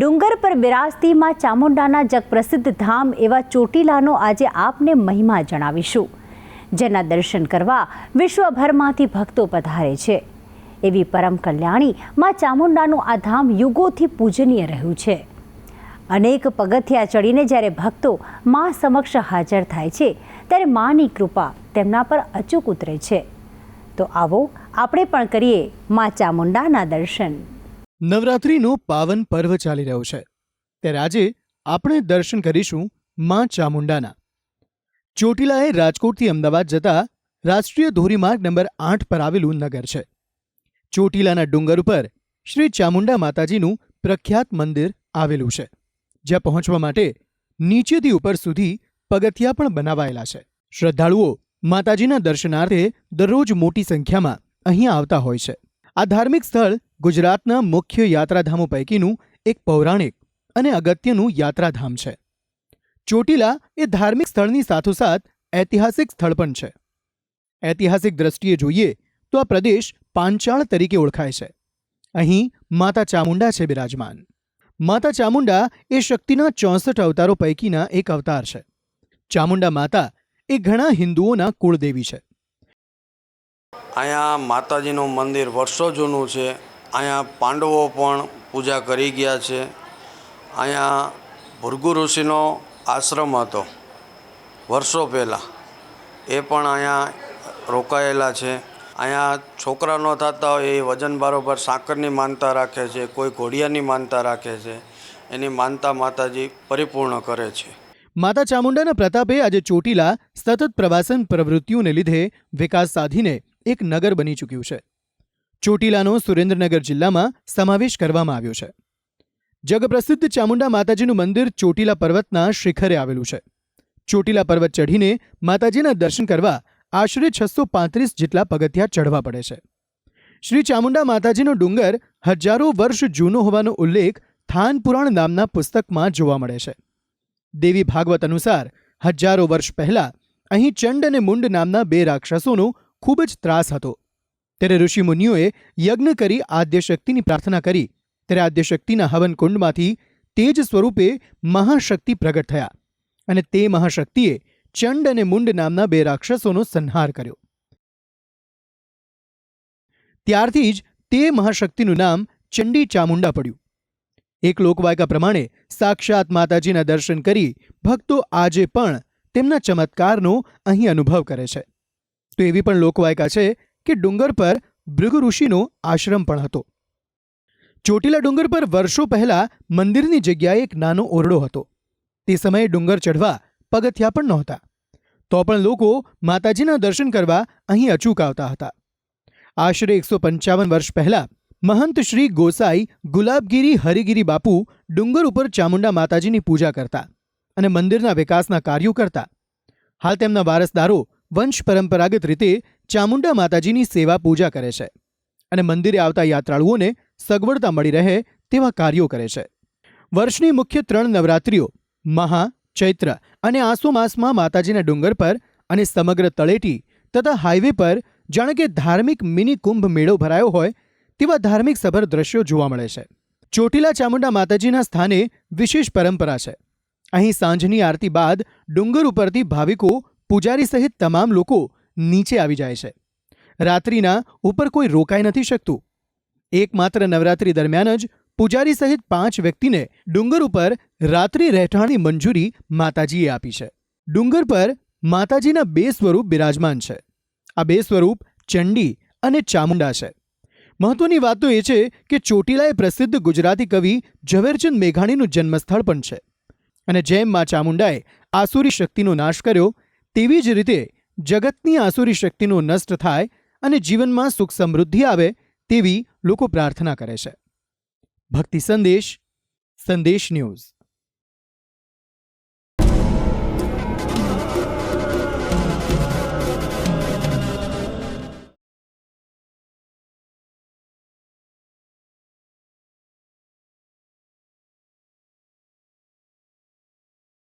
ડુંગર પર બિરાજતી માં ચામુંડાના જગપ્રસિદ્ધ ધામ એવા ચોટીલાનો આજે આપને મહિમા જણાવીશું, જેના દર્શન કરવા વિશ્વભરમાંથી ભક્તો પધારે છે. એવી પરમ કલ્યાણી માં ચામુંડાનું આ ધામ યુગોથી પૂજનીય રહ્યું છે. અનેક પગથિયા ચડીને જ્યારે ભક્તો મા સમક્ષ હાજર થાય છે, ત્યારે માની કૃપા તેમના પર અચૂક ઉતરે છે. તો આવો આપણે પણ કરીએ મા ચામુંડાના દર્શન. નવરાત્રિનો પાવન પર્વ ચાલી રહ્યો છે. ત્યારે આજે આપણે દર્શન કરીશું માં ચામુંડાના. ચોટીલાએ રાજકોટથી અમદાવાદ જતા રાષ્ટ્રીય ધોરીમાર્ગ નંબર આઠ પર આવેલું નગર છે. ચોટીલાના ડુંગર ઉપર શ્રી ચામુંડા માતાજીનું પ્રખ્યાત મંદિર આવેલું છે, જ્યાં પહોંચવા માટે નીચેથી ઉપર સુધી પગથિયા પણ બનાવાયેલા છે. શ્રદ્ધાળુઓ માતાજીના દર્શનાર્થે દરરોજ મોટી સંખ્યામાં અહીં આવતા હોય છે. આ ધાર્મિક સ્થળ ગુજરાતના મુખ્ય યાત્રાધામો પૈકીનું એક પૌરાણિક અને અગત્યનું યાત્રાધામ છે. ચોટીલા એ ધાર્મિક સ્થળની સાથોસાથ ઐતિહાસિક સ્થળ પણ છે. ઐતિહાસિક દ્રષ્ટિએ જોઈએ તો આ પ્રદેશ પાંચાળ તરીકે ઓળખાય છે. અહીં માતા ચામુંડા છે બિરાજમાન. માતા ચામુંડા એ શક્તિના ચોસઠ અવતારો પૈકીના એક અવતાર છે. ચામુંડા માતા એ ઘણા હિન્દુઓના કુળદેવી છે. અહીંયા માતાજીનું મંદિર વર્ષો જૂનું છે. અહીંયા પાંડવો પણ પૂજા કરી ગયા છે. અહીંયા ભૃગુ ઋષિનો આશ્રમ હતો વર્ષો પહેલાં. એ પણ અહીંયા રોકાયેલા છે. અહીંયા છોકરા ન થતા હોય એ વજન બરોબર સાકરની માનતા રાખે છે, કોઈ ઘોડિયાની માનતા રાખે છે. એની માનતા માતાજી પરિપૂર્ણ કરે છે. માતા ચામુંડાના પ્રતાપે આજે ચોટીલા સતત પ્રવાસન પ્રવૃત્તિઓને લીધે વિકાસ સાધીને એક નગર બની ચૂક્યું છે. ચોટીલાનો સુરેન્દ્રનગર જિલ્લામાં સમાવેશ કરવામાં આવ્યો છે. જગપ્રસિદ્ધ ચામુંડા માતાજીનું મંદિર ચોટીલા પર્વતના શિખરે આવેલું છે. ચોટીલા પર્વત ચઢીને માતાજીના દર્શન કરવા આશરે છસો પાંત્રીસ જેટલા પગથિયા ચઢવા પડે છે. શ્રી ચામુંડા માતાજીનો ડુંગર હજારો વર્ષ જૂનો હોવાનો ઉલ્લેખ થાન પુરાણ નામના પુસ્તકમાં જોવા મળે છે. દેવી ભાગવત અનુસાર, હજારો વર્ષ પહેલા અહીં ચંડ અને મુંડ નામના બે રાક્ષસોનો ખૂબ જ ત્રાસ હતો. ત્યારે ઋષિમુનિઓએ યજ્ઞ કરી આદ્યશક્તિની પ્રાર્થના કરી. ત્યારે આદ્યશક્તિના હવનકુંડમાંથી તેજ સ્વરૂપે મહાશક્તિ પ્રગટ થયા અને તે મહાશક્તિએ ચંડ અને મુંડ નામના બે રાક્ષસોનો સંહાર કર્યો. ત્યારથી જ તે મહાશક્તિનું નામ ચંડી ચામુંડા પડ્યું. એક લોકવાયકા પ્રમાણે સાક્ષાત માતાજીના દર્શન કરી ભક્તો આજે પણ તેમના ચમત્કારનો અહીં અનુભવ કરે છે. તો એવી પણ લોકવાયકા છે કે ડુંગર પર ભૃગુ ઋષિનો આશ્રમ પણ હતો. ચોટીલા ડુંગર પર વર્ષો પહેલા મંદિરની જગ્યાએ એક નાનો ઓરડો હતો. તે સમયે ડુંગર ચઢવા પગથિયા પણ નહોતા. તો પણ લોકો માતાજીના દર્શન કરવા અહીં અચૂક આવતા હતા. આશરે એકસો પંચાવન વર્ષ પહેલા મહંત શ્રી ગોસાઈ, ગુલાબગીરી, હરિગીરી બાપુ, ડુંગર ઉપર ચામુંડા માતાજીની પૂજા કરતા અને મંદિરના વિકાસના કાર્યો કરતા. હાલ તેમના વારસદારો વંશ પરંપરાગત રીતે ચામુંડા માતાજીની સેવા પૂજા કરે છે અને મંદિરે આવતા યાત્રાળુઓને સગવડતા મળી રહે તેવા કાર્યો કરે છે. વર્ષની મુખ્ય ત્રણ નવરાત્રિઓ મહા, ચૈત્ર અને આસો માસમાં માતાજીના ડુંગર પર અને સમગ્ર તળેટી તથા હાઈવે પર જાણે કે ધાર્મિક મિની કુંભ મેળો ભરાયો હોય તેવા ધાર્મિક સભર દ્રશ્યો જોવા મળે છે. ચોટીલા ચામુંડા માતાજીના સ્થાને વિશેષ પરંપરા છે. અહીં સાંજની આરતી બાદ ડુંગર ઉપરથી ભાવિકો, પૂજારી સહિત તમામ લોકો નીચે આવી જાય છે. રાત્રિના ઉપર કોઈ રોકાઈ નથી શકતું. એકમાત્ર નવરાત્રી દરમિયાન જ પૂજારી સહિત પાંચ વ્યક્તિને ડુંગર ઉપર રાત્રિ રહેઠાણની મંજૂરી માતાજીએ આપી છે. ડુંગર પર માતાજીના બે સ્વરૂપ બિરાજમાન છે. આ બે સ્વરૂપ ચંડી અને ચામુંડા છે. મહત્વની વાત તો એ છે કે ચોટીલા એ પ્રસિદ્ધ ગુજરાતી કવિ ઝવેરચંદ મેઘાણીનું જન્મસ્થળ પણ છે. અને જેમ મા ચામુંડાએ આસુરી શક્તિનો નાશ કર્યો, તેવી જ રીતે જગતની આસુરી શક્તિનો નષ્ટ થાય અને જીવનમાં સુખ સમૃદ્ધિ આવે તેવી લોકો પ્રાર્થના કરે છે. ભક્તિ સંદેશ સંદેશ ન્યૂઝ.